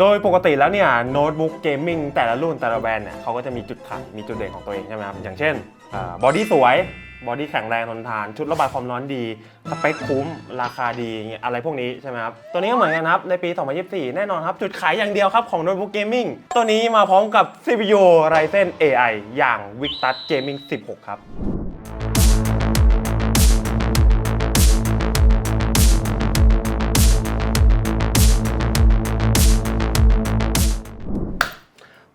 โดยปกติแล้วเนี่ยโน้ตบุ๊กเกมมิ่งแต่ละรุ่นแต่ละแบรนด์เนี่ยเขาก็จะมีจุดขายมีจุดเด่นของตัวเองใช่ไหมครับ อย่างเช่นบอดี้สวยบอดี้แข็งแรงทนทาน ชุดระบายความร้อนดี สเปคคุ้ม ราคาดีอะไรพวกนี้ใช่ไหมครับ ตัวนี้ก็เหมือนกันครับ ในปี 2024 แน่นอนครับ จุดขายอย่างเดียวครับของโน้ตบุ๊กเกมมิ่งตัวนี้มาพร้อมกับ CPU Ryzen AI อย่าง Victus Gaming 16 ครับ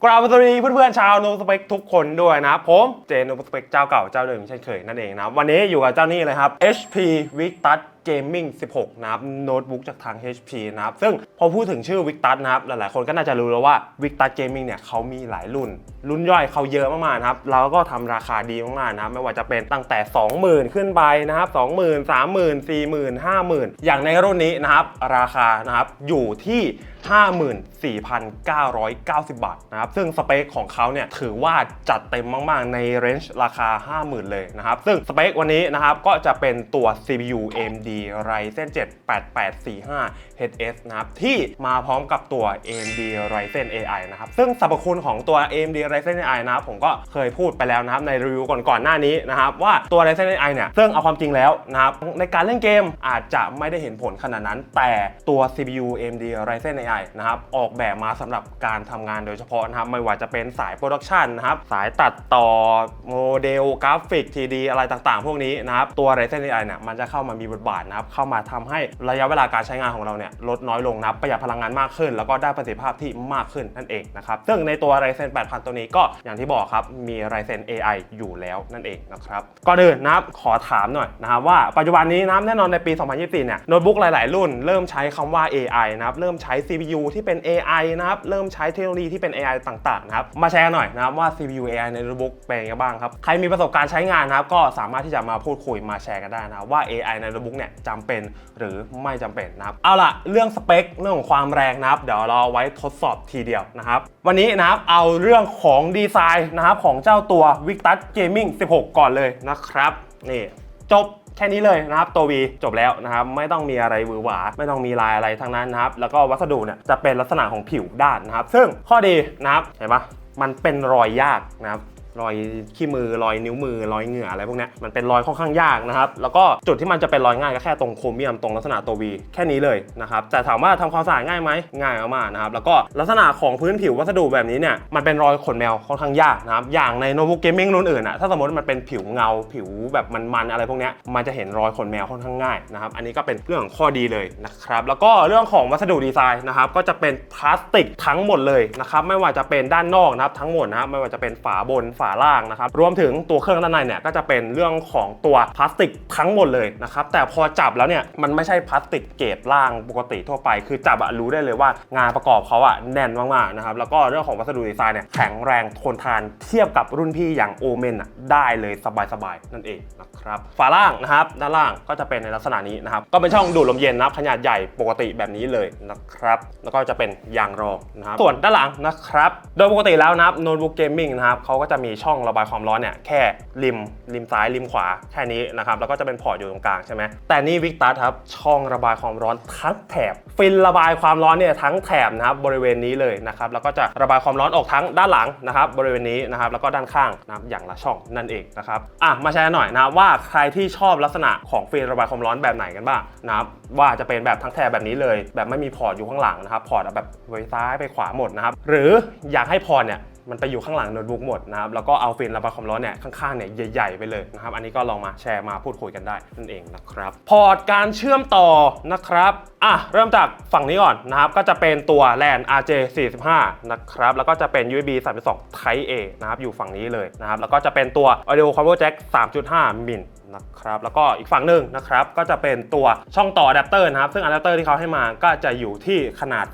กราบสวัสดีเพื่อนๆชาวโนสเปกทุกคนด้วยนะผมเจนโนสเปกเจ้าเก่าเจ้าเดิมเช่นเคยนั่นเองนะวันนี้อยู่กับเจ้านี่เลยครับ HP Victus Gaming 16 นะครับโน้ตบุ๊กจากทาง HP นะครับซึ่งพอพูดถึงชื่อ Victus นะครับหลายๆคนก็น่าจะรู้แล้วว่า Victus Gaming เนี่ยเขามีหลายรุ่น รุ่นย่อยเขาเยอะมากๆนะครับแล้วก็ทำราคาดีมากๆนะครับไม่ว่าจะเป็นตั้งแต่ 20,000 ขึ้นไปนะครับ20,000 30,000 40,000 50,000 อย่างในรุ่นนี้นะครับราคานะครับอยู่ที่54,990 บาทนะครับ ซึ่งสเปคของเขาเนี่ยถือว่าจัดเต็มมากๆ ในเรนจ์ราคา 50,000 เลยนะครับ ซึ่งสเปควันนี้นะครับก็จะเป็นตัว CPU AMD Ryzen 7 8845 HS นะครับ ที่มาพร้อมกับตัว AMD Ryzen AI นะครับ ซึ่งสรรพคุณของตัว AMD Ryzen AI นะครับ ผมก็เคยพูดไปแล้วนะครับ ในรีวิวก่อนๆหน้านี้นะครับ ว่าตัว Ryzen AI เนี่ย ซึ่งเอาความจริงแล้วนะครับในการเล่นเกมอาจจะไม่ได้เห็นผลขนาดนั้น แต่ตัว CPU AMD Ryzen AI นะครับออกแบบมาสำหรับการทำงานโดยเฉพาะนะครับไม่ว่าจะเป็นสายโปรดักชันนะครับสายตัดต่อโมเดลกราฟิก 3D อะไรต่างๆ พวกนี้นะครับตัว Ryzen AI เนี่ยมันจะเข้ามามีบทบาทนะครับเข้ามาทำให้ระยะเวลาการใช้งานของเราเนี่ยลดน้อยลงนับประหยัดพลังงานมากขึ้น แล้วก็ได้ประสิทธิภาพที่มากขึ้นนั่นเองนะครับซึ่งในตัว Ryzen 8000 ตัวนี้ก็อย่างที่บอกครับมี Ryzen AI อยู่แล้วนั่นเองนะครับก่อนอื่นนะครับขอถามหน่อยนะครับว่าปัจจุบันนี้นะแน่นอนในปี 2024 เนี่ยโน้ตบุ๊กหลาย ๆ รุ่นเริ่มใช้คำว่า AI นะครับเริ่มใช้ CPU ที่เป็น AI นะครับเริ่มใช้เทคโนโลยีที่เป็น AI ต่างๆนะครับมาแชร์หน่อยนะครับว่า CPU AI ในโน้ตบุ๊กเป็นยังไงบ้างครับใครมีประสบการณ์ใช้งานนะครับก็สามารถที่จะมาพูดคุยมาแชร์กันได้นะครับว่า AI ในโน้ตบุ๊กเนี่ยจำเป็นหรือไม่จำเป็นนะครับเอาล่ะเรื่องสเปคเรื่องของความแรงนะครับเดี๋ยวเรอาไว้ทดสอบทีเดียวนะครับวันนี้นะครับเอาเรื่องของดีไซน์นะครับของเจ้าตัว Victus Gaming 16 ก่อนเลยนะครับนี่จบ แค่นี้เลยนะครับตัว V จบแล้วนะครับไม่ต้องมีอะไรหวือหวา ไม่ต้องมีลายอะไรทั้งนั้นนะครับแล้วก็วัสดุเนี่ยจะเป็นลักษณะของผิวด้านนะครับ ซึ่งข้อดีนะครับเห็นปะมันเป็นรอยยากนะครับ รอยขี้มือรอยนิ้วมือรอยเหงื่ออะไรพวกนี้มันเป็นรอยค่อนข้างยากนะครับ แล้วก็จุดที่มันจะเป็นรอยง่ายก็แค่ตรงโครเมียมตรงลักษณะตัว V แค่นี้เลยนะครับแต่ถามว่าทำความสะอาดง่ายไหมง่ายมากๆนะครับแล้วก็ลักษณะของพื้นผิววัสดุแบบนี้เนี่ยมันเป็นรอยขนแมวค่อนข้างยากนะครับอย่างในโน้ตบุ๊กเกมมิ่งรุ่นอื่นอะถ้าสมมติมันเป็นผิวเงาผิวแบบมันๆอะไรพวกนี้มันจะเห็นรอยขนแมวค่อนข้างง่ายนะครับอันนี้ก็เป็นเรื่องของข้อดีเลยนะครับแล้วก็เรื่องของวัสดุดีไซน์นะครับก็จะเป็นพลาสติกทั้งหมดเลยนะครับไม่ว่าจะเป็นด้านนอกนะครับทั้งหมดนะครับไม่ว่าจะเป็นฝาบนฝาล่างนะครับรวมถึงตัวเครื่องด้านในเนี่ยก็จะเป็นเรื่องของตัวพลาสติกทั้งหมดเลยนะครับแต่พอจับแล้วเนี่ยมันไม่ใช่พลาสติกเกรดล่างปกติทั่วไป คือจับอะรู้ได้เลยว่างานประกอบเขาอะแน่นมากๆนะครับแล้วก็เรื่องของวัสดุดีไซน์เนี่ยแข็งแรงทนทานเทียบกับรุ่นพี่อย่างโอเมนอะได้เลยสบายๆนั่นเองนะครับฝาล่างนะครับด้านล่างก็จะเป็นในลักษณะนี้นะครับก็เป็นช่องดูดลมเย็นนะครับขนาดใหญ่ปกติแบบนี้เลยนะครับแล้วก็จะเป็นยางรองนะครับส่วนด้านหลังนะครับโดยปกติแล้วนะครับโน้ตบุ๊กเกมมิ่งนะครับเขาก็จะมีช่องระบายความร้อนเนี่ยแค่ริมริมซ้ายริมขวาแค่นี้นะครับแล้วก็จะเป็นพอร์ตอยู่ตรงกลางใช่ไหมแต่นี่วิกตัสครับช่องระบายความร้อนทั้งแถบ ฟินระบายความร้อนเนี่ยทั้งแถบนะครับบริเวณนี้เลยนะครับแล้วก็จะระบายความร้อนออกทั้งด้านหลังนะครับบริเวณนี้นะครับแล้วก็ด้านข้างนะครับอย่างละช่องนั่นเองนะครับอะมาแชร์หน่อยนะว่าใครที่ชอบลักษณะของฟินระบายความร้อนแบบไหนกันบ้างนะครับว่าจะเป็นแบบทั้งแถบแบบนี้เลย แบบไม่มีพอร์ตอยู่ข้างหลังนะครับพอร์ตแบบไปซ้ายไปขวาหมดนะครับหรืออยากให้พอร์ตเนี่ย มันไปอยู่ข้างหลังโน้ตบุ๊กหมดนะครับแล้วก็เอาฟินระบายความร้อนเนี่ยข้างๆเนี่ยใหญ่ๆไปเลยนะครับอันนี้ก็ลองมาแชร์มาพูดคุยกันได้นั่นเองนะครับพอร์ตการเชื่อมต่อนะครับอะเริ่มจากฝั่งนี้ก่อนนะครับก็จะเป็นตัว LAN RJ45 นะครับแล้วก็จะเป็น USB 3.2 Type A นะครับอยู่ฝั่งนี้เลยนะครับแล้วก็จะเป็นตัว Audio Combo Jack 3.5มิล นะครับ แล้วก็อีกฝั่งหนึ่งนะครับ ก็จะเป็นตัวช่องต่ออะแดปเตอร์นะครับ ซึ่งอะแดปเตอร์ที่เขาให้มาก็จะอยู่ที่ขนาด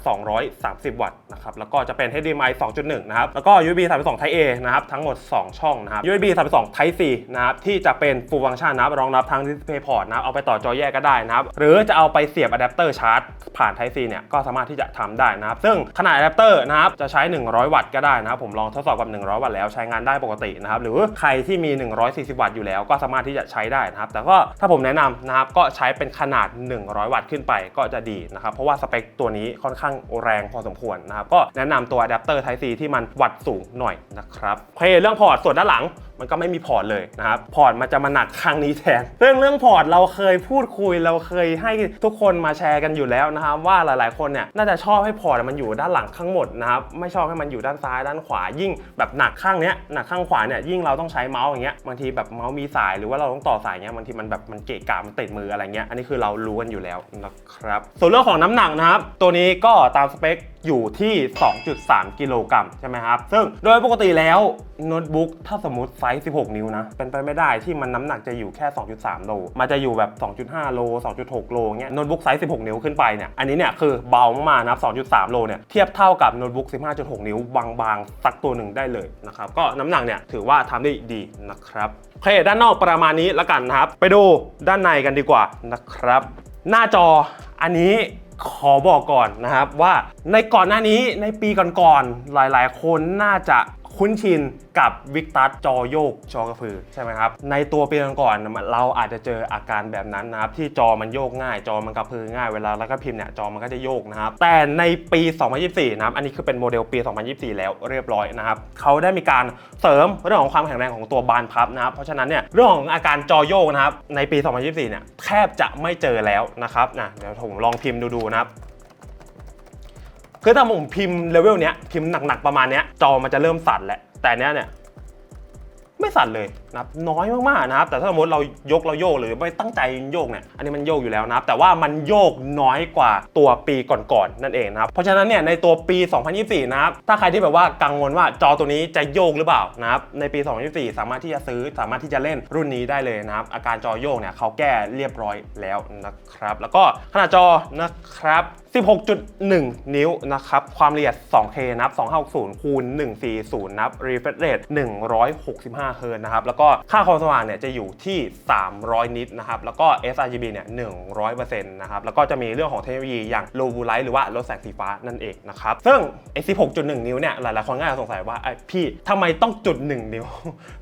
230 วัตต์นะครับ แล้วก็จะเป็น HDMI 2.1 นะครับ แล้วก็ USB 3.2 Type A นะครับ ทั้งหมด 2 ช่องนะครับ USB 3.2 Type C นะครับ ที่จะเป็น full function นะครับ รองรับทั้ง Display Port นะครับ เอาไปต่อจอแยกก็ได้นะครับ หรือจะเอาไปเสียบอะแดปเตอร์ชาร์จผ่าน Type C เนี่ย ก็สามารถที่จะทำได้นะครับ ซึ่งขนาดอะแดปเตอร์นะครับ จะใช้ 100 วัตต์ก็ได้นะครับ ผมลองทดสอบกับ 100 วัตต์แล้วใช้งานได้ปกตินะครับ หรือใครที่มี 140 วัตต์อยู่แล้วก็สามารถที่จะใช้ได้นะครับ แต่ก็ถ้าผมแนะนำนะครับก็ใช้เป็นขนาด 100 วัตต์ขึ้นไปก็จะดีนะครับ เพราะว่าสเปคตัวนี้ค่อนข้างแรงพอสมควรนะครับ ก็แนะนำตัวอะแดปเตอร์ Type C ที่มันวัตต์สูงหน่อยนะครับโอเคเรื่องพอร์ตส่วนด้านหลังมันก็ไม่มีพอร์ตเลยนะครับ พอร์ตมันจะมาหนักครั้งนี้แทน เรื่องเรื่องพอร์ตเราเคยพูดคุยเราเคยให้ทุกคนมาแชร์กันอยู่แล้วนะครับว่าหลายๆ คนเนี่ยน่าจะชอบให้พอร์ตมันอยู่ด้านหลังข้างหมดนะครับไม่ชอบให้มันอยู่ด้านซ้ายด้านขวายิ่งแบบหนักข้างเนี้ยหนักข้างขวาเนี่ยยิ่งเราต้องใช้เมาส์อย่างเงี้ยบางทีแบบเมาส์มีสายหรือว่าเราต้องต่อสายเงี้ยบางทีมันแบบมันเกะกะมันติดมืออะไรเงี้ยอันนี้คือเรารู้กันอยู่แล้วนะครับส่วนเรื่องของน้ำหนักนะครับตัวนี้ก็ตามสเปค อยู่ที่ 2.3 กิโลกรัมใช่ไหมครับ ซึ่งโดยปกติแล้วโน้ตบุ๊กถ้าสมมติไซส์ 16 นิ้วนะ เป็นไปไม่ได้ที่มันน้ำหนักจะอยู่แค่ 2.3 โล มันจะอยู่แบบ 2.5 โล 2.6 โลเงี้ยโน้ตบุ๊กไซส์ 16 นิ้วขึ้นไปเนี่ย อันนี้เนี่ยคือเบามากๆนะ2.3 โลเนี่ยเทียบเท่ากับโน้ตบุ๊ก 15.6 นิ้วบางๆสักตัวหนึ่งได้เลยนะครับ ก็น้ำหนักเนี่ยถือว่าทำได้ดีนะครับโอเคด้านนอกประมาณนี้ล้วกันนะครับ ไปดูด้านในกันดีกว่านะครับ หน้าจออันนี้ ขอบอกก่อนนะครับว่าในก่อนหน้านี้ในปีก่อนๆหลาย ๆ คนน่าจะ คุ้นชินกับวิกตัสจอโยกจอกระพือใช่ไหมครับ ในตัวปีก่อนๆเราอาจจะเจออาการแบบนั้นนะครับ ที่จอมันโยกง่าย จอมันกระพือง่ายเวลาแล้วก็พิมพ์เนี่ยจอมันก็จะโยกนะครับ แต่ในปี 2024 นะครับ อันนี้คือเป็นโมเดลปี 2024 แล้วเรียบร้อยนะครับเขาได้มีการเสริมเรื่องของความแข็งแรงของตัวบานพับนะครับ เพราะฉะนั้นเนี่ยเรื่องของอาการจอโยกนะครับในปี 2024 เนี่ยแทบจะไม่เจอแล้วนะครับนะเดี๋ยวผมลองพิมพ์ดูๆนะครับ คือถ้าผมพิมพ์เลเวลเนี้ยพิมพ์หนักๆประมาณเนี้ยจอมันจะเริ่มสั่นแหละ แต่เนี้ยเนี่ยไม่สั่นเลยนะครับน้อยมากๆนะครับ แต่ถ้าสมมติเรายกเราโยกหรือไม่ตั้งใจโยกเนี่ยอันนี้มันโยกอยู่แล้วนะครับ แต่ว่ามันโยกน้อยกว่าตัวปีก่อนๆนั่นเองนะครับเพราะฉะนั้นเนี่ยในตัวปี 2024 นะครับถ้าใครที่แบบว่ากังวลว่าจอตัวนี้จะโยกหรือเปล่านะครับในปี 2024 สามารถที่จะซื้อสามารถที่จะเล่นรุ่นนี้ได้เลยนะครับ อาการจอโยกเนี่ยเขาแก้เรียบร้อยแล้วนะครับ แล้วก็ขนาดจอนะครับ 16.1 นิ้วนะครับ ความละเอียด 2K นับ2560คูณ140นับ refresh rate 165 เฮิร์ตนะครับ แล้วก็ค่าความสว่างเนี่ยจะอยู่ที่ 300 นิตนะครับ แล้วก็ sRGB เนี่ย 100%นะครับ แล้วก็จะมีเรื่องของเทคโนโลยีอย่าง low blue light หรือว่าลดแสงสีฟ้านั่นเองนะครับ ซึ่งไอ้16.1 นิ้วเนี่ย หลายๆ คนก็อาจจะสงสัยว่าไอ้พี่ทำไมต้องจุด 1 นิ้ว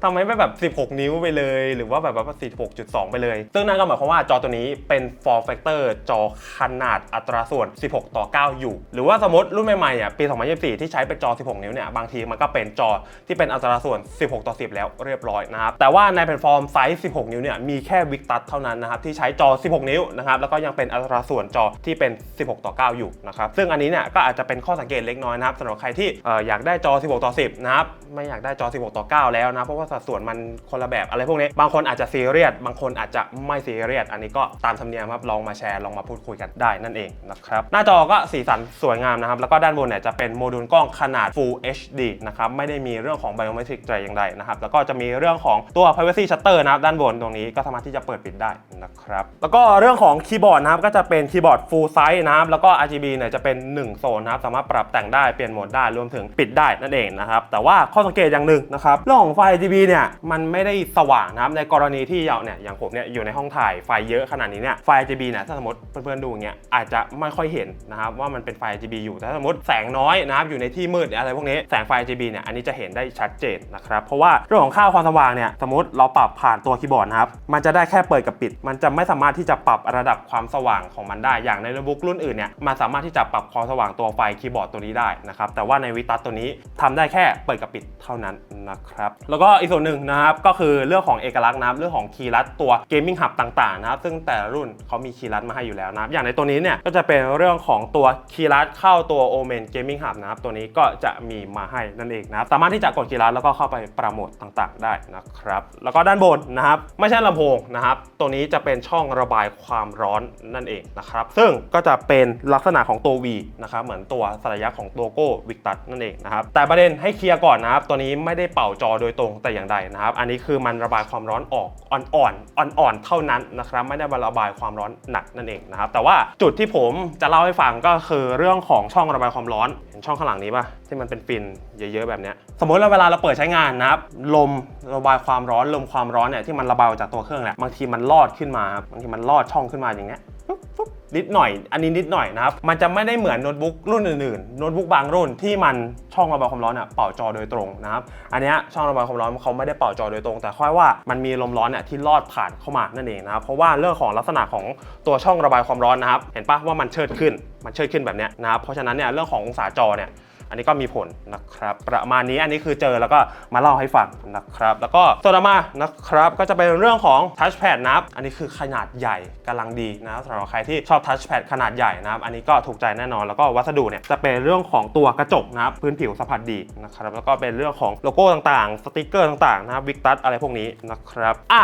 ทำไมไม่แบบ 16 นิ้วไปเลย หรือว่าแบบว่า46.2 ไปเลย ซึ่งนั่นก็หมายความว่าจอตัวนี้เป็น form factor จอขนาดอัตราส่วน16 ต่อ 9 อยู่ หรือว่าสมมติรุ่นใหม่ๆอะปี 2024 ที่ใช้เป็นจอ 16 นิ้วเนี่ย บางทีมันก็เป็นจอที่เป็นอัตราส่วน 16 ต่อ 10 แล้วเรียบร้อยนะครับ แต่ว่าในแพลตฟอร์มไซส์ 16 นิ้วเนี่ย มีแค่วิกตัสเท่านั้นนะครับ ที่ใช้จอ 16 นิ้วนะครับ แล้วก็ยังเป็นอัตราส่วนจอที่เป็น 16 ต่อ 9 อยู่นะครับ ซึ่งอันนี้เนี่ยก็อาจจะเป็นข้อสังเกตเล็กน้อยนะครับสำหรับใครที่เอ่ออยากได้จอ 16 ต่อ 10 นะครับ ไม่อยากได้จอ 16 ต่อ 9 แล้วนะเพราะว่าสัดส่วนมันคนละแบบอะไรพวกนี้บางคนอาจจะซีเรียสบางคนอาจจะไม่ซีเรียสอันนี้ก็ตามธรรมเนียมครับลองมาแชร์ลองมาพูดคุยกันได้นั่นเองนะครับหน้าจอก็สีสันสวยงามนะครับ แล้วก็ด้านบนเนี่ยจะเป็นโมดูลกล้องขนาด Full HD นะครับ ไม่ได้มีเรื่องของ Biometric แต่อย่างใดนะครับ แล้วก็จะมีเรื่องของตัว Privacy Shutter นะครับ ด้านบนตรงนี้ก็สามารถที่จะเปิดปิดได้นะครับ แล้วก็เรื่องของคีย์บอร์ดนะครับ ก็จะเป็นคีย์บอร์ด Full Size นะครับ แล้วก็ RGB เนี่ยจะเป็น 1 โซนนะครับ สามารถปรับแต่งได้ เปลี่ยนโหมดได้ รวมถึงปิดได้นั่นเองนะครับ แต่ว่าข้อสังเกตอย่างหนึ่งนะครับ เรื่องของไฟ RGB เนี่ยมันไม่ได้สว่างนะครับ ในกรณีที่เราเนี่ยอย่างผมเนี่ยอยู่ในห้องถ่ายไฟเยอะขนาดนี้เนี่ยไฟ RGB เนี่ยถ้าสมมติเพื่อนๆดูอย่างเงี้ยอาจจะไม่ค่อยเห็นนะครับว่ามันเป็นไฟ RGB อยู่แต่ถ้าสมมติแสงน้อยนะครับอยู่ในที่มืดอะไรพวกนี้แสงไฟ RGB เนี่ยอันนี้จะเห็นได้ชัดเจนนะครับเพราะว่าเรื่องของค่าความสว่างเนี่ยสมมติเราปรับผ่านตัวคีย์บอร์ดนะครับมันจะได้แค่เปิดกับปิด มันจะไม่สามารถที่จะปรับระดับความสว่างของมันได้อย่างในโน้ตบุ๊กรุ่นอื่นเนี่ยมันสามารถที่จะปรับความสว่างตัวไฟคีย์บอร์ดตัวนี้ได้นะครับแต่ว่าในวิตัสตัวนี้ทำได้แค่เปิดกับปิดเท่านั้นนะครับแล้วก็อีกส่วนหนึ่งนะครับก็คือเรื่องของเอกลักษณ์นะครับเรื่องของคีย์ลัดตัวเกมมิ่งหับต่างๆนะครับซึ่งแต่ละรุ่นเขามีคีย์ลัดมาให้อยู่แล้วนะครับอย่างในตัวนี้เนี่ยก็จะเป็นเรื่องของตัวคีย์ลัดเข้าตัว Omen Gaming Hub นะครับตัวนี้ก็จะมีมาให้นั่นเองนะครับสามารถที่จะกดคีย์ลัดแล้วก็เข้าไปปรับโมดต่าง ๆ ได้นะครับแล้วก็ด้านบนนะครับไม่ใช่ลำโพงนะครับตัวนี้จะเป็นช่องระบายความร้อนนั่นเองนะครับซึ่งก็จะเป็นลักษณะของตัว V นะครับเหมือนตัวสัญลักษณ์ของโลโก้วิกตัสนั่นเองนะครับแต่ประเด็นให้เคลียร์ก่อนนะครับตัวนี้ไม่ได้เป่าจอโดยตรงแต่อย่างใดนะครับอันนี้คือมันระบายความร้อนออกอ่อนๆอ่อนๆเท่านั้นนะครับไม่ได้ระบายความร้อนหนักนั่นเองนะครับแต่ว่าจุดที่ผมจะเล่าให้ฟังก็คือเรื่องของช่องระบายความร้อน เห็นช่องข้างหลังนี้ป่ะที่มันเป็นฟินเยอะๆแบบนี้สมมติเราเวลาเราเปิดใช้งานนะครับลมระบายความร้อนลมความร้อนเนี่ยที่มันระบายออกจากตัวเครื่องแหละบางทีมันลอดขึ้นมาบางทีมันลอดช่องขึ้นมาอย่างเงี้ยปุ๊บ นิดหน่อย อันนี้นิดหน่อยนะครับ มันจะไม่ได้เหมือนโน้ตบุ๊กรุ่นอื่นๆ โน้ตบุ๊กบางรุ่นที่มันช่องระบายความร้อนเนี่ยเป่าจอโดยตรงนะครับ อันนี้ช่องระบายความร้อนเขาไม่ได้เป่าจอโดยตรง แต่ค่อยว่ามันมีลมร้อนเนี่ยที่ลอดผ่านเข้ามานั่นเองนะครับ เพราะว่าเรื่องของลักษณะของตัวช่องระบายความร้อนนะครับ เห็นปะว่ามันเชิดขึ้น มันเชิดขึ้นแบบนี้นะครับ เพราะฉะนั้นเนี่ยเรื่องขององศาจอเนี่ย อันนี้ก็มีผลนะครับ ประมาณนี้อันนี้คือเจอแล้วก็มาเล่าให้ฟังนะครับ แล้วก็ตัวต่อมานะครับก็จะเป็นเรื่องของ touchpad นะครับอันนี้คือขนาดใหญ่กำลังดีนะสำหรับใครที่ชอบ touchpad ขนาดใหญ่นะครับอันนี้ก็ถูกใจแน่นอนแล้วก็วัสดุเนี่ยจะเป็นเรื่องของตัวกระจกนะครับพื้นผิวสัมผัสดีนะครับแล้วก็เป็นเรื่องของโลโก้ต่างๆ สติกเกอร์ต่างๆนะครับวิกตัสอะไรพวกนี้นะครับอะ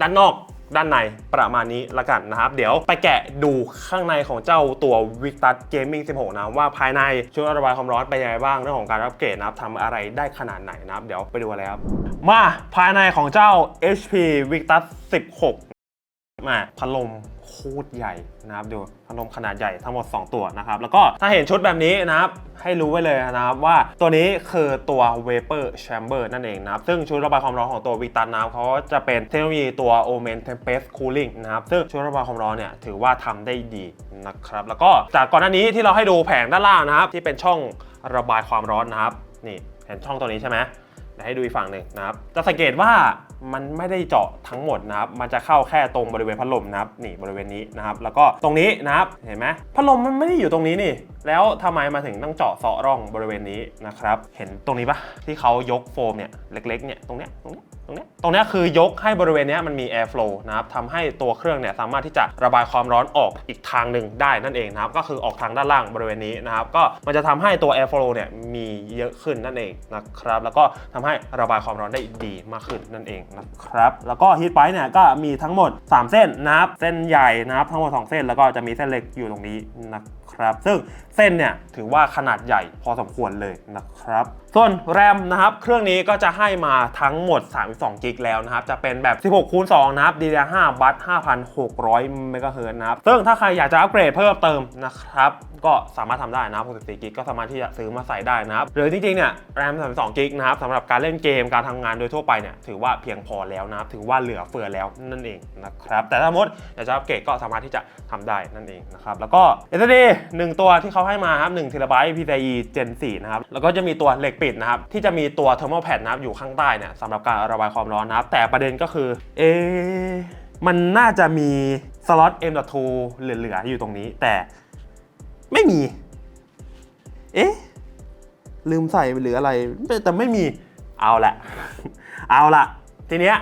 ด้านนอก ด้านในประมาณนี้ละกันนะครับ เดี๋ยวไปแกะดูข้างในของเจ้าตัว Victus Gaming 16 นะ ว่าภายในชุดระบายความร้อนไปยังไงบ้างเรื่องของการอัปเกรดนะครับทำอะไรได้ขนาดไหนนะครับ เดี๋ยวไปดูกันเลยครับ มาภายในของเจ้า HP Victus 16 มาพัดลมโคตรใหญ่นะครับดูพัดลมขนาดใหญ่ทั้งหมด 2 ตัวนะครับแล้วก็ถ้าเห็นชุดแบบนี้นะครับให้รู้ไว้เลยนะครับว่าตัวนี้คือตัว Vapor Chamber นั่นเองนะครับซึ่งชุดระบายความร้อนของตัววิตันนะครับเขาจะเป็นเทคโนโลยีตัว Omen Tempest Cooling นะครับซึ่งชุดระบายความร้อนเนี่ยถือว่าทำได้ดีนะครับแล้วก็จากก่อนหน้านี้ที่เราให้ดูแผงด้านล่างนะครับที่เป็นช่องระบายความร้อนนะครับนี่เห็นช่องตัวนี้ใช่ไหมเดี๋ยวให้ดูอีกฝั่งหนึ่งนะครับจะสังเกตว่า มันไม่ได้เจาะทั้งหมดนะครับมันจะเข้าแค่ตรงบริเวณพัดลมนะครับนี่บริเวณนี้นะครับแล้วก็ตรงนี้นะครับเห็นไหมพัดลมมันไม่ได้อยู่ตรงนี้นี่ แล้วทำไมมาถึงต้องเจาะเสาะร่องบริเวณนี้นะครับ เห็นตรงนี้ปะที่เขายกโฟมเนี่ยเล็กๆเนี่ยตรงเนี้ยตรงเนี้ยตรงเนี้ยตรงเนี้ยคือยกให้บริเวณเนี้ยมันมี air flow นะครับทำให้ตัวเครื่องเนี่ยสามารถที่จะระบายความร้อนออกอีกทางหนึ่งได้นั่นเองนะครับ ก็คือออกทางด้านล่างบริเวณนี้นะครับ ก็มันจะทำให้ตัว air flow เนี่ยมีเยอะขึ้นนั่นเองนะครับ แล้วก็ทำให้ระบายความร้อนได้ดีมากขึ้นนั่นเองนะครับ แล้วก็ heat pipe เนี่ยก็มีทั้งหมด 3 เส้นนะครับ เส้นใหญ่นะครับทั้งหมด 2 เส้น แล้วก็จะมีเส้นเล็กอยู่ตรงนี้นะครับ ซึ่งเส้นเนี่ยถือว่าขนาดใหญ่พอสมควรเลยนะครับส่วนแรมนะครับ เครื่องนี้ก็จะให้มาทั้งหมด 32กิกแล้วนะครับ จะเป็นแบบ 16คูณ2นะครับ DDR5 บัต5,600เมกะเฮิรตซ์นะครับ ซึ่งถ้าใครอยากจะอัปเกรดเพิ่มเติมนะครับ ก็สามารถทำได้นะ64กิกก็สามารถที่จะซื้อมาใส่ได้นะครับ หรือจริงๆ เนี่ยแรม32กิกนะครับสำหรับการเล่นเกมการทำงานโดยทั่วไปเนี่ยถือว่าเพียงพอแล้วนะครับ ถือว่าเหลือเฟือแล้วนั่นเองนะครับ แต่ถ้าสมมติอยากจะอัปเกรดก็สามารถที่จะทำได้นั่นเองนะครับ แล้วก็ SSD 1ตัวที่เขาให้มาครับ1 t b PCIe Gen 4นะครับ แล้วก็จะมีตัวเหล็กปิดนะครับที่จะมีตัว thermal pad นะครับอยู่ข้างใต้เนี่ยสำหรับการระบายความร้อนนะครับแต่ประเด็นก็คือเอมันน่าจะมีสล็อต M.2 เหลือๆอยู่ตรงนี้ แต่ไม่มี เอ๊ะ ลืมใส่หรืออะไร แต่ไม่มีเอาละ เอาละทีเนี้ย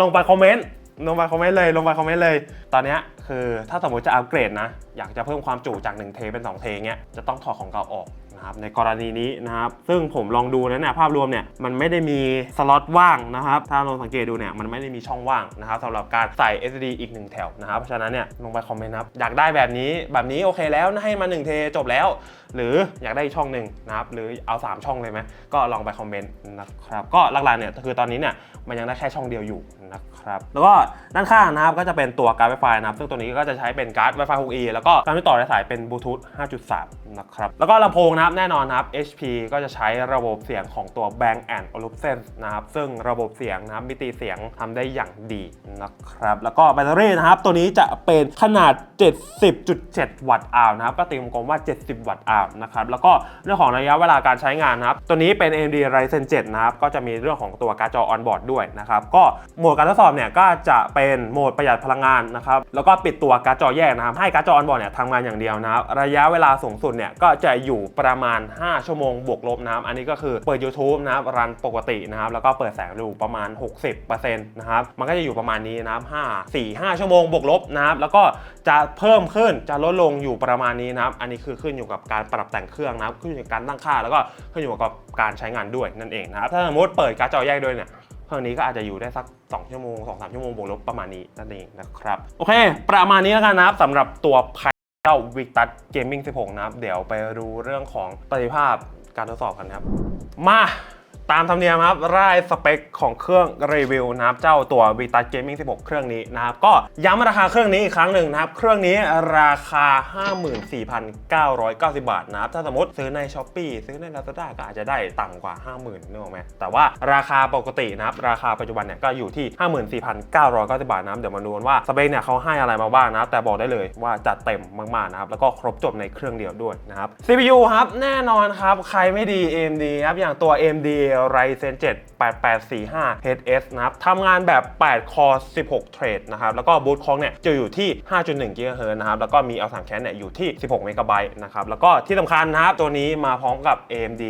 ลงไปคอมเมนต์ลงไปคอมเมนต์เลยลงไปคอมเมนต์เลย ตอนเนี้ยคือถ้าสมมติจะอัปเกรดนะ อยากจะเพิ่มความจุจาก 1 เทเป็น 2 เทเงี้ยจะต้องถอดของเก่าออก นะครับในกรณีนี้นะครับซึ่งผมลองดูนะเนี่ยภาพรวมเนี่ยมันไม่ได้มีสล็อตว่างนะครับถ้าลองสังเกตดูเนี่ยมันไม่ได้มีช่องว่างนะครับสำหรับการใส่ SD อีก 1 แถวนะครับเพราะฉะนั้นเนี่ยลงไปคอมเมนต์นะครับอยากได้แบบนี้แบบนี้โอเคแล้วให้มา1เทจบแล้ว หรืออยากได้ช่องหนึ่งนะครับหรือเอา 3 ช่องเลยไหมก็ลองไปคอมเมนต์นะครับก็หลักๆเนี่ยคือตอนนี้เนี่ยมันยังได้แค่ช่องเดียวอยู่นะครับแล้วก็ด้านข้างนะครับก็จะเป็นตัวการ์ด Wi-Fi นะครับ ซึ่งตัวนี้ก็จะใช้เป็นการ์ด Wi-Fi 6E แล้วก็การต่อสายเป็นบลูทูธ5.3นะครับแล้วก็ลำโพงนะครับแน่นอนครับ HP ก็จะใช้ระบบเสียงของตัว Bang Olufsen นะครับซึ่งระบบเสียงนะครับมิติเสียงทำได้อย่างดีนะครับแล้วก็แบตเตอรี่นะครับตัวนี้จะเป็นขนาด 70.7 วัตต์อาวนะครับก็ตีกลมว่า 70 วัตต์อาวนะครับแล้วก็เรื่องของระยะเวลาการใช้งานนะครับตัวนี้เป็น AMD Ryzen 7 นะครับก็จะมีเรื่องของตัวการ์ดจอ on board ด้วยนะครับก็โหมดการทดสอบเนี่ยก็จะเป็นโหมดประหยัดพลังงานนะครับแล้วก็ปิดตัวการ์ดจอแยกนะครับให้การ์ดจอ on board เนี่ยทำงานอย่างเดียวนะครับระยะเวลาสูงสุดเนี่ยก็จะอยู่ประมาณ 5 ชั่วโมงบวกลบนะครับ อันนี้ก็คือเปิด YouTube นะครับรันปกตินะครับ แล้วก็เปิดแสงอยู่ประมาณ 60%นะครับ มันก็จะอยู่ประมาณนี้นะครับ5 4 5 ชั่วโมงบวกลบนะครับ แล้วก็จะเพิ่มขึ้นจะลดลงอยู่ประมาณนี้นะครับ อันนี้คือขึ้นอยู่กับการปรับแต่งเครื่องนะครับ ขึ้นอยู่กับการตั้งค่า แล้วก็ขึ้นอยู่กับการใช้งานด้วยนั่นเองนะครับ ถ้าสมมติเปิดการ์ดจอแยกด้วยเนี่ยเครื่องนี้ก็อาจจะอยู่ได้สัก 2 ชั่วโมง 2-3 ชั่วโมงบวกลบประมาณนี้นั่นเองนะครับ โอเค ประมาณนี้แล้วกันนะครับสำหรับตัว ภายเจ้า Victus Gaming 16 นะครับ เดี๋ยวไปรู้เรื่องของประสิทธิภาพการทดสอบกันนะครับ มา ตามธรรมเนียมครับร่ายสเปคของเครื่องรีวิวนะครับ เจ้าตัว v i t a Gaming 16 เครื่องนี้นะครับ ก็ย้ำราคาเครื่องนี้อีกครั้งหนึ่งนะครับ เครื่องนี้ราคา 54,990 บาทนะครับ ถ้าสมมติซื้อใน s h อ p e e ซื้อใน Lazada ก็อาจจะได้ต่ำกว่า 50,000นึกออกไหมแต่ว่าราคาปกตินะครับ ราคาปัจจุบันเนี่ยก็อยู่ที่ 54,990 บาทนะครับ เดี๋ยวมาดูกันว่าสเปคเนี่ยเขาให้อะไรมาบ้างนะครับ แต่บอกได้เลยว่าจัดเต็มมากๆนะครับ แล้วก็ครบจบในเครื่องเดียวด้วยนะครับ CPU ครับแน่นอนครับใครไม่ดี AMD ครับอย่างตัว AMD ไรเซนเจ็ด 8845 HS นะครับทำงานแบบ 8 คอร์ 16 เทรดนะครับ แล้วก็บูตคองเนี่ยจะอยู่ที่ 5.1 GHz นะครับ แล้วก็มีเอาสามแคนเนี่ยอยู่ที่ 16เมกะไบต์นะครับ แล้วก็ที่สำคัญนะครับ ตัวนี้มาพร้อมกับ AMD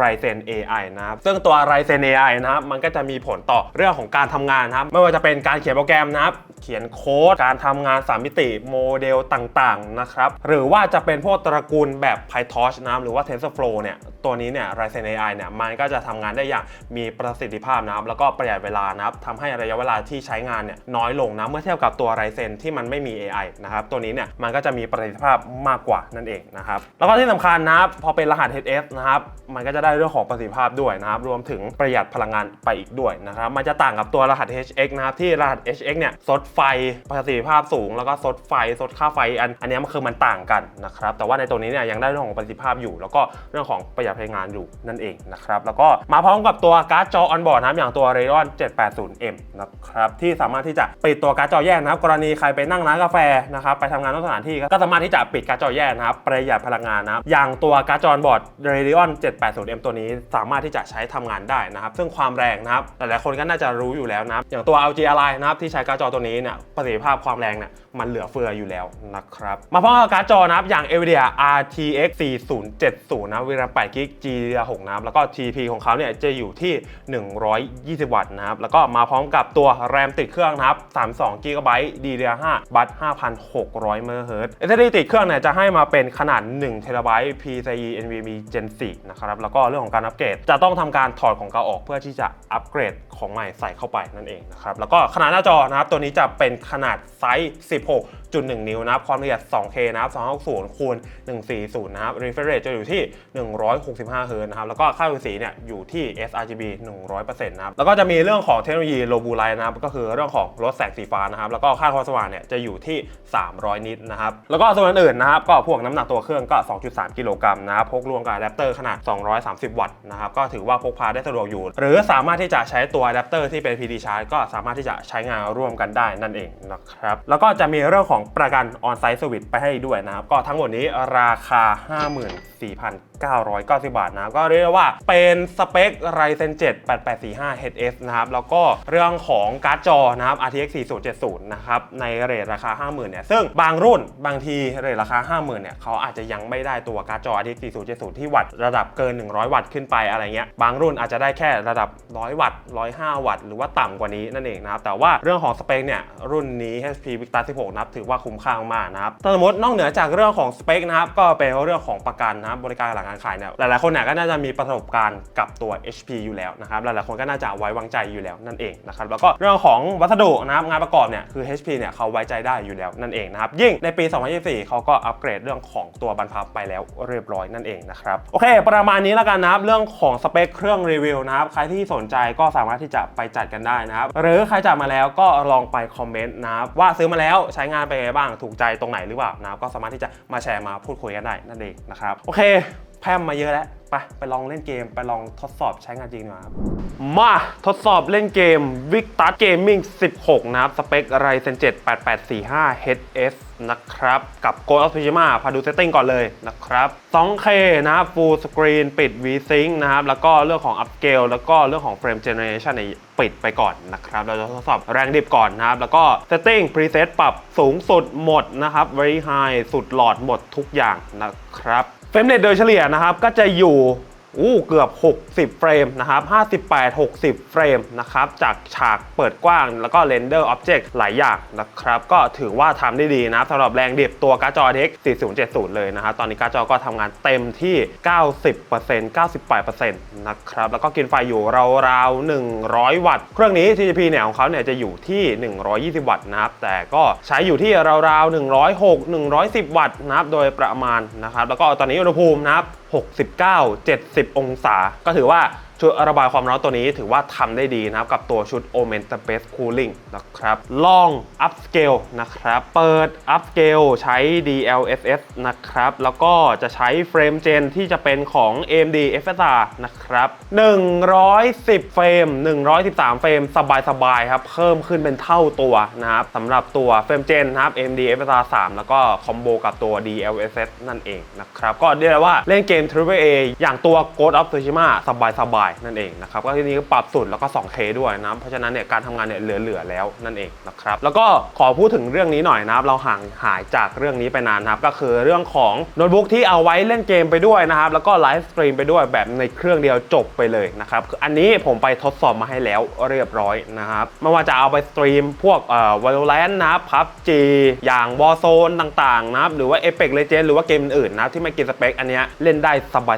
Ryzen AI นะครับ ซึ่งตัว Ryzen AI นะครับ มันก็จะมีผลต่อเรื่องของการทำงานนะครับ ไม่ว่าจะเป็นการเขียนโปรแกรมนะครับ เขียนโค้ด การทำงาน 3 มิติโมเดลต่างๆ นะครับ หรือว่าจะเป็นพวกตระกูลแบบ PyTorch นะครับ หรือว่า TensorFlow เนี่ย ตัวนี้เนี่ย Ryzen AI เนี่ย มันก็จะทำงานได้อย่างมีประประสิทธิภาพนะครับแล้วก็ประหยัดเวลานะครับทำให้ระยะเวลาที่ใช้งานเนี่ยน้อยลงนะเมื่อเทียบกับตัว Ryzen ที่มันไม่มี AI นะครับตัวนี้เนี่ยมันก็จะมีประสิทธิภาพมากกว่านั่นเองนะครับแล้วก็ที่สำคัญนะครับพอเป็นรหัส HS นะครับมันก็จะได้เรื่องของประสิทธิภาพด้วยนะครับรวมถึงประหยัดพลังงานไปอีกด้วยนะครับมันจะต่างกับตัวรหัส HX นะครับที่รหัส HX เนี่ยซดไฟประสิทธิภาพสูง แล้วก็ซดไฟซดค่าไฟอันอันนี้มันคือมันต่างกันนะครับแต่ว่าในตัวนี้เนี่ยยังได้เรื่องของประสิทธิภาพอยู่ แล้วก็เรื่องของประหยัดพลังงานอยู่นั่นเองนะครับแล้วก็มาพร้อมกับตัวการ์ดจอออนบอร์ดนะครับอย่างตัว Radeon 780M นะครับที่สามารถที่จะปิดตัวการ์ดจอแยกนะครับกรณีใครไปนั่งร้านกาแฟนะครับไปทำงานนอกสถานที่ก็สามารถที่จะปิดการ์ดจอแยกนะครับประหยัดพลังงานนะครับอย่างตัวการ์ดจอออนบอร์ด Radeon 780M ตัวนี้สามารถที่จะใช้ทำงานได้นะครับซึ่งความแรงนะครับหลายๆคนก็น่าจะรู้อยู่แล้วนะครับอย่างตัว LG Ally นะครับที่ใช้การ์ดจอตัวนี้เนี่ยประสิทธิภาพความแรงเนี่ยมันเหลือเฟืออยู่แล้วนะครับมาพร้อมกับการ์ดจอนะครับอย่าง NVIDIA RTX 4070นะเวลา8 g b GDDR6 นะครับแล้วก็ TP ของเขาเนี่ยจะอยู่ที่120 วัตต์นะครับ แล้วก็มาพร้อมกับตัวแรมติดเครื่องนะครับ 32 g b DDR5 บัต5,600 MHz SSD ติดเครื่องเนี่ยจะให้มาเป็นขนาด1 TB PCIe NVMe Gen 4นะครับ แล้วก็เรื่องของการอัปเกรด จะต้องทำการถอดของเก่าออกเพื่อที่จะอัปเกรดของใหม่ใส่เข้าไปนั่นเองนะครับ แล้วก็ขนาดหน้าจอนะครับตัวนี้จะเป็นขนาดไซส์ 16.1 นิ้วนะครับ ความละเอียด 2K นะครับ 260คูณ140 นะครับ refresh rate จะอยู่ที่ 165 เฮิร์ตนะครับ แล้วก็ค่าสีเนี่ยอยู่ที่ sRGB 100%นะครับแล้วก็จะมีเรื่องของเทคโนโลยี low blue light นะครับก็คือเรื่องของลดแสงสีฟ้านะครับแล้วก็ค่าความสว่างเนี่ยจะอยู่ที่ 300 นิตนะครับแล้วก็ส่วนอื่นๆนะครับก็พวกน้ำหนักตัวเครื่องก็ 2.3 กิโลกรัมนะครับพกรวมกับอะแดปเตอร์ขนาด 230 วัตต์นะครับก็ถือว่าพกพาได้สะดวกอยู่ หรือสามารถที่จะใช้ตัวอะแดปเตอร์ที่เป็น PD charge ก็สามารถที่จะใช้งานร่วมกันได้นั่นเองนะครับแล้วก็จะมีเรื่องของประกัน on-site service ไปให้ด้วยนะครับก็ทั้งหมดนี้ราคา 54,990 บาทนะก็เรียกว่าเป็นสเปค Ryzen 7 8845 HS นะครับ แล้วก็เรื่องของการ์ดจอนะครับ RTX 4070 นะครับ ในเรทราคา 50,000เนี่ย ซึ่งบางรุ่นบางทีเรทราคา 50,000เนี่ยเขาอาจจะยังไม่ได้ตัวการ์ดจอ RTX 4070 ที่วัตต์ระดับเกิน 100 วัตต์ขึ้นไปอะไรเงี้ย บางรุ่นอาจจะได้แค่ระดับ 100 วัตต์ 105 วัตต์ หรือว่าต่ำกว่านี้นั่นเองนะครับ แต่ว่าเรื่องของสเปคเนี่ย รุ่นนี้ HP Victor 16นับถือว่าคุ้มค่ามากนะครับสมมตินอกเหนือจากเรื่องของสเปคนะครับ ก็เป็นเรื่องของประกันนะครับ บริการหลังการขายเนี่ย หลายๆ คนเนี่ยก็น่าจะมีประสบการณ์กับตัว HP อยู่แล้วนะครับหลายๆคนก็น่าจะไว้วางใจอยู่แล้วนั่นเองนะครับแล้วก็เรื่องของวัสดุนะครับงานประกอบเนี่ยคือ HP เนี่ยเขาไว้ใจได้อยู่แล้วนั่นเองนะครับยิ่งในปี 2024 เขาก็อัปเกรดเรื่องของตัวบรรพับไปแล้วเรียบร้อยนั่นเองนะครับโอเค ประมาณนี้แล้วกันนะครับเรื่องของสเปคเครื่องรีวิวนะครับใครที่สนใจก็สามารถที่จะไปจัดกันได้นะครับหรือใครจัดมาแล้วก็ลองไปคอมเมนต์นะครับว่าซื้อมาแล้วใช้งานไปไงบ้างถูกใจตรงไหนหรือเปล่านะครับก็สามารถที่จะมาแชร์มาพูดคุยกันได้นั่นเองนะครับโอเค แพร่มมาเยอะแล้วไปไปลองเล่นเกม ไปลองทดสอบใช้งานจริงดีกว่าครับ มาทดสอบเล่นเกม Victus Gaming 16 นะครับ สเปค Ryzen 7 8845 HS นะครับ กับ g o of Tsushima พาดูเซตติ้งก่อนเลยนะครับ 2K นะครับ Full Screen ปิด VSync นะครับ แล้วก็เรื่องของ Upscale แล้วก็เรื่องของ Frame Generation ในยปิดไปก่อนนะครับ เราจะทดสอบแรงดิบก่อนนะครับ แล้วก็ Setting Preset ปรับสูงสุดหมดนะครับ Very High สุดหลอดหมดทุกอย่างนะครับ เฟรมเรทโดยเฉลี่ยนะครับก็จะอยู่ อู้เกือบ 60 เฟรมนะครับ 58 60 เฟรมนะครับ จากฉากเปิดกว้างแล้วก็เรนเดอร์อ็อบเจกต์หลายอย่างนะครับ ก็ถือว่าทำได้ดีนะครับสำหรับแรงดิบตัวการ์ดจอ RTX 4070 เลยนะครับ ตอนนี้การ์ดจอก็ทำงานเต็มที่ 90% 98%นะครับ แล้วก็กินไฟอยู่ราวๆ 100 วัตต์ เครื่องนี้ TGP เนี่ยของเขาเนี่ยจะอยู่ที่ 120 วัตต์นะครับ แต่ก็ใช้อยู่ที่ราวๆ 106 110 วัตต์นะครับ โดยประมาณนะครับ แล้วก็ตอนนี้อุณหภูมินะครับ69 70องศา ก็ถือว่า ชุดระบายความร้อนตัวนี้ถือว่าทำได้ดีนะครับ กับตัวชุด Omen Space Cooling นะครับ ลอง Upscale นะครับ เปิด Upscale ใช้ DLSS นะครับ แล้วก็จะใช้เฟรมเจนที่จะเป็นของ AMD FSR นะครับ110 เฟรม 113 เฟรม สบายๆครับ เพิ่มขึ้นเป็นเท่าตัวนะครับสำหรับตัวเฟรมเจนนะครับ AMD FSR 3 แล้วก็คอมโบกับตัว DLSS นั่นเองนะครับ ก็เรียกได้ว่าเล่นเกม AAA อย่างตัว Ghost of Tsushima สบายๆนั่นเองนะครับก็ที่นี้ก็ปรับสุดแล้วก็ 2K ด้วยนะเพราะฉะนั้นเนี่ยการทำงานเนี่ยเหลือๆแล้วนั่นเองนะครับแล้วก็ขอพูดถึงเรื่องนี้หน่อยนะครับเราห่างหายจากเรื่องนี้ไปนานนะครับก็คือเรื่องของโน้ตบุ๊กที่เอาไว้เล่นเกมไปด้วยนะครับแล้วก็ไลฟ์สตรีมไปด้วยแบบในเครื่องเดียวจบไปเลยนะครับคืออันนี้ผมไปทดสอบมาให้แล้วเรียบร้อยนะครับไม่ว่าจะเอาไปสตรีมพวกเอ่อ Valorant นะครับ PUBG อย่าง Warzone ต่างๆนะครับหรือว่า Apex Legends หรือว่าเกมอื่นๆนะที่ไม่กินสเปคอันเนี้ยเล่นได้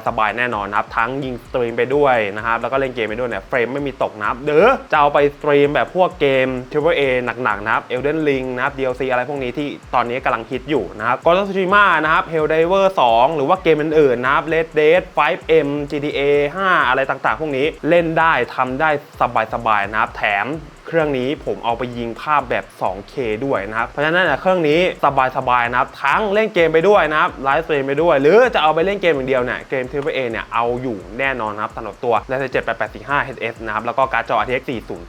สบายๆแน่นอนนะครับทั้งยิงสตรีมไปด้วยนะครับ แล้วก็เล่นเกมไปด้วยเนี่ยเฟรมไม่มีตกนะครับหรือจะเอาไปสตรีมแบบพวกเกม triple A หนักๆนะครับ Elden Ring นะครับ DLC อะไรพวกนี้ที่ตอนนี้กำลังฮิตอยู่นะครับ Ghost of Tsushima นะครับ Helldiver 2 หรือว่าเกมอื่นๆนะครับ Red Dead 5M GTA 5 อะไรต่างๆ พวกนี้เล่นได้ทำได้สบายๆนะครับแถม เครื่องนี้ผมเอาไปยิงภาพแบบ 2K ด้วยนะครับ เพราะฉะนั้นเครื่องนี้สบายๆนะครับ ทั้งเล่นเกมไปด้วยนะครับไลฟ์สตรีมไปด้วย หรือจะเอาไปเล่นเกมอย่างเดียวเนี่ยเกม AAA เนี่ยเอาอยู่แน่นอนนะครับสำหรับตัว Ryzen 7 8845 HS นะครับแล้วก็การ์ดจอ RTX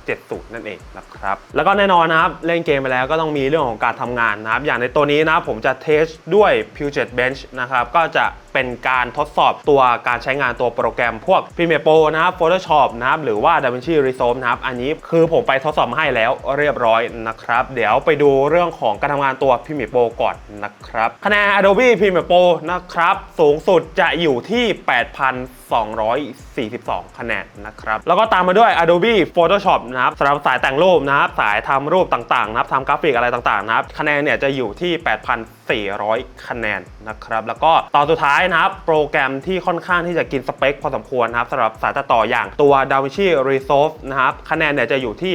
4070 นั่นเองนะครับแล้วก็แน่นอนนะครับเล่นเกมไปแล้วก็ต้องมีเรื่องของการทำงานนะครับอย่างในตัวนี้นะผมจะเทสด้วย Puget Bench นะครับก็จะ เป็นการทดสอบตัวการใช้งานตัวโปรแกรมพวก Premiere Pro นะครับ Photoshop นะครับ หรือว่า DaVinci Resolve นะครับ อันนี้คือผมไปทดสอบมาให้แล้วเรียบร้อยนะครับ เดี๋ยวไปดูเรื่องของการทำงานตัว Premiere Pro ก่อนนะครับ คะแนน Adobe Premiere Pro นะครับ สูงสุดจะอยู่ที่ 242 คะแนนนะครับ แล้วก็ตามมาด้วย Adobe Photoshop นะครับสำหรับสายแต่งรูปนะครับ สายทำรูปต่างๆนะครับทำกราฟิกอะไรต่างๆนะครับ คะแนนเนี่ยจะอยู่ที่ 8,400 คะแนนนะครับ แล้วก็ตอนสุดท้ายนะครับ โปรแกรมที่ค่อนข้างที่จะกินสเปคพอสมควรนะครับสำหรับสายตัดต่ออย่างตัว DaVinci Resolve นะครับ คะแนนเนี่ยจะอยู่ที่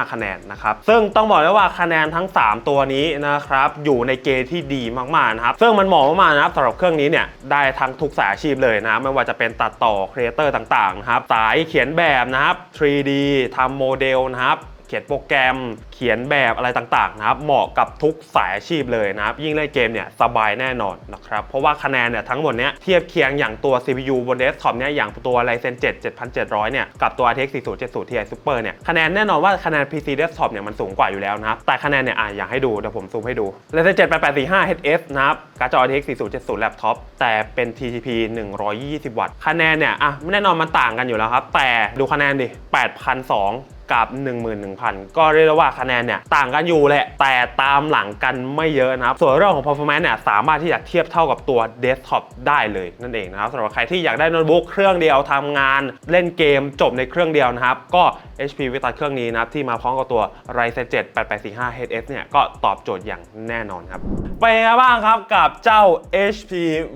5,365 คะแนนนะครับ ซึ่งต้องบอกเลยว่าคะแนนทั้ง 3 ตัวนี้นะครับอยู่ในเกณฑ์ที่ดีมากๆนะครับ ซึ่งมันเหมาะมากๆนะครับสำหรับเครื่องนี้เนี่ยได้ทั้งทุกสายอาชีพเลยนะไม่ว่าจะเป็นตัดต่อครีเอเตอร์ต่างๆครับสายเขียนแบบนะครับ 3D ทำโมเดลนะครับ เขียนโปรแกรม เขียนแบบอะไรต่างๆนะครับ เหมาะกับทุกสายอาชีพเลยนะครับ ยิ่งเล่นเกมเนี่ยสบายแน่นอนนะครับ เพราะว่าคะแนนเนี่ยทั้งหมดเนี้ยเทียบเคียงอย่างตัว CPU บนเดสก์ท็อปเนี่ยอย่างตัว Ryzen 7 7700 เนี่ยกับตัว RTX 4070 Ti Super เนี่ยคะแนนแน่นอนว่าคะแนน PC Desktop เนี่ยมันสูงกว่าอยู่แล้วนะครับแต่คะแนนเนี่ยอะอยากให้ดูเดี๋ยวผมซูมให้ดู Ryzen 7 8845 HS นะครับการ์ดจอ RTX 4070 Laptop แต่เป็น TTP 120 วัตต์คะแนนเนี่ยอะแน่นอนมันต่างกันอยู่แล้วครับแต่ดูคะแนนดิ8,200 กับ 11,000 ก็เรียกได้ว่าคะแนนเนี่ยต่างกันอยู่แหละ แต่ตามหลังกันไม่เยอะนะครับ ส่วนเรื่องของ performance เนี่ยสามารถที่จะเทียบเท่ากับตัว desktop ได้เลยนั่นเองนะครับสำหรับใครที่อยากได้โน้ตบุ๊กเครื่องเดียวทำงานเล่นเกมจบในเครื่องเดียวนะครับ ก็ HP v i t a เครื่องนี้นะครับที่มาพร้อมกับตัว Ryzen 7 8845 HS เนี่ยก็ตอบโจทย์อย่างแน่นอนครับไปบ้างครับกับเจ้า HP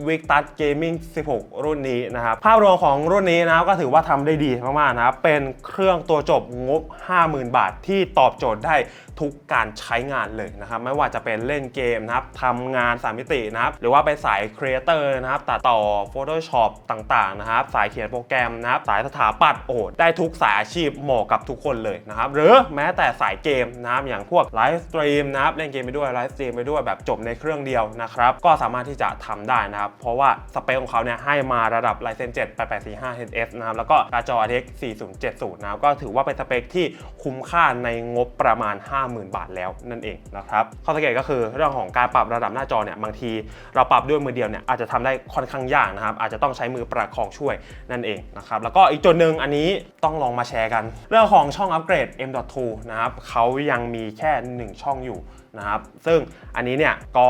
Victus Gaming 16 รุ่นนี้นะครับภาพรวมของรุ่นนี้นะครับก็ถือว่าทำได้ดีมากๆนะครับเป็นเครื่องตัวจบงบ50,000 บาทที่ตอบโจทย์ได้ทุกการใช้งานเลยนะครับไม่ว่าจะเป็นเล่นเกมนะครับทำงานสามมิตินะครับหรือว่าไปสายครีเอเตอร์นะครับตัดต่อ Photoshop ต่างๆนะครับสายเขียนโปรแกรมนะครับสายสถาปัตย์โอ้ได้ทุกสายอาชีพเหมาะกับทุกคนเลยนะครับหรือแม้แต่สายเกมนะครับอย่างพวกไลฟ์สตรีมนะครับเล่นเกมไปด้วยไลฟ์สตรีมไปด้วยแบบจบในเครื่องเดียวนะครับก็สามารถที่จะทำได้นะครับ เพราะว่าสเปคของเขาเนี่ยให้มาระดับ Ryzen 7 8845 HS นะครับแล้วก็การ์ดจอ RTX 4070 นะครับก็ถือว่าเป็นสเปคที่คุ้มค่าในงบประมาณ50,000 บาทแล้วนั่นเองนะครับข้อสังเกตก็คือเรื่องของการปรับระดับหน้าจอเนี่ยบางที เราปรับด้วยมือเดียวเนี่ยอาจจะทำได้ค่อนข้างยากนะครับอาจจะต้องใช้มือประคองช่วยนั่นเองนะครับแล้วก็อีกจุดหนึ่งอันนี้ต้องลองมาแชร์กัน เรื่องของช่องอัปเกรด M.2 นะครับเขายังมีแค่ 1 ช่องอยู่นะครับซึ่งอันนี้เนี่ยก็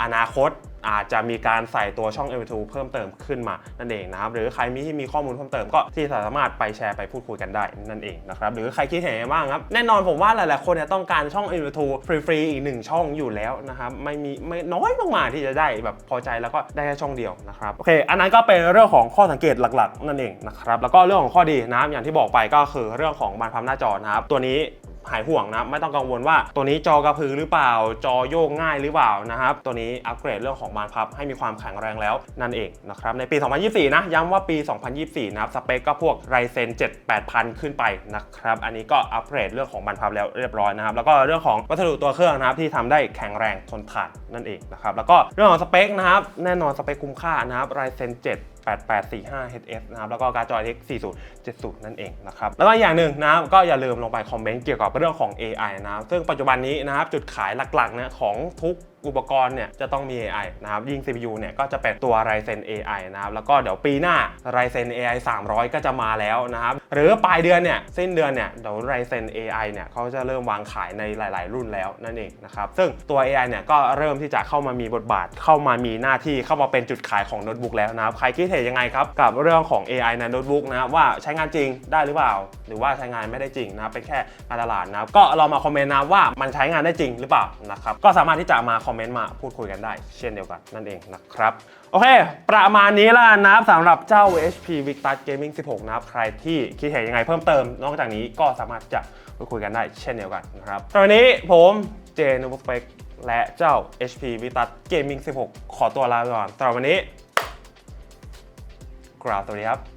อนาคตอาจจะมีการใส่ตัวช่อง M2 เพิ่มเติมขึ้นมานั่นเองนะครับหรือใครมีที่มีข้อมูลเพิ่มเติมก็ที่สามารถไปแชร์ไปพูดคุยกันได้นั่นเองนะครับหรือใครคิดเห็นยังบ้างครับแน่นอนผมว่าหลายๆคนเนี่ยต้องการช่อง M2 ฟรีๆอีกหนึ่งช่องอยู่แล้วนะครับไม่มีไม่น้อยมากๆที่จะได้แบบพอใจแล้วก็ได้แค่ช่องเดียวนะครับโอเค อันนั้นก็เป็นเรื่องของข้อสังเกตหลักๆ นั่นเองนะครับแล้วก็เรื่องของข้อดีนะอย่างที่บอกไปก็คือเรื่องของบานพับหน้าจอนะครับตัวนี้ หายห่วงนะไม่ต้องกังวลว่าตัวนี้จอกระพือหรือเปล่า จอโยกง่ายหรือเปล่านะครับตัวนี้อัปเกรดเรื่องของบานพับให้มีความแข็งแรงแล้วนั่นเองนะครับในปี 2024 นะย้ำว่าปี 2024 นะครับสเปคก็พวก Ryzen 7 8000 ขึ้นไปนะครับอันนี้ก็อัปเกรดเรื่องของบานพับแล้วเรียบร้อยนะครับแล้วก็เรื่องของวัสดุตัวเครื่องนะครับที่ทำได้แข็งแรงทนทานนั่นเองนะครับแล้วก็เรื่องของสเปคนะครับแน่นอนสเปคคุ้มค่านะครับ Ryzen 7 8845 HS นะครับแล้วก็การ์ดจอ RTX 4070 นั่นเองนะครับแล้วก็อย่างหนึ่งนะครับก็อย่าลืมลงไปคอมเมนต์เกี่ยวกับเรื่องของ AI นะครับซึ่งปัจจุบันนี้นะครับจุดขายหลักๆนะของทุก อุปกรณ์เนี่ยจะต้องมี AI นะครับยิ่ง CPU เนี่ยก็จะเป็นตัว Ryzen AI นะครับแล้วก็เดี๋ยวปีหน้า Ryzen AI 300 ก็จะมาแล้วนะครับหรือปลายเดือนเนี่ยสิ้นเดือนเนี่ยเดี๋ยว Ryzen AI เนี่ยเขาจะเริ่มวางขายในหลาย ๆ รุ่นแล้วนั่นเองนะครับซึ่งตัว AI เนี่ยก็เริ่มที่จะเข้ามามีบทบาท เข้ามามีหน้าที่เข้ามาเป็นจุดขายของโน้ตบุ๊กแล้วนะครับใครคิดเห็นยังไงครับกับเรื่องของ AI ในโน้ตบุ๊กนะครับว่าใช้งานจริงได้หรือเปล่า หรือว่าใช้งานไม่ได้จริงนะครับเป็นแค่การตลาดนะครับก็เรามาคอมเมนต์นะว่ามันใช้งานได้จริงหรือเปล่านะครับก็สามารถที่จะมาคอมอมเมนต์มาพูดคุยกันได้ เช่นเดียวกันนั่นเองนะครับ โอเค ประมาณนี้ละนะครับสำหรับเจ้า HP Victus Gaming 16 นะครับ ใครที่คิดเห็นยังไงเพิ่มเติม นอกจากนี้ก็สามารถจะพูดคุยกันได้เช่นเดียวกันนะครับสำหรับวันนี้ผมเจนุบสเปกและเจ้า HP Victus Gaming 16 ขอตัวลาไปก่อนสำหรับวันนี้กราบสวัสดีครับ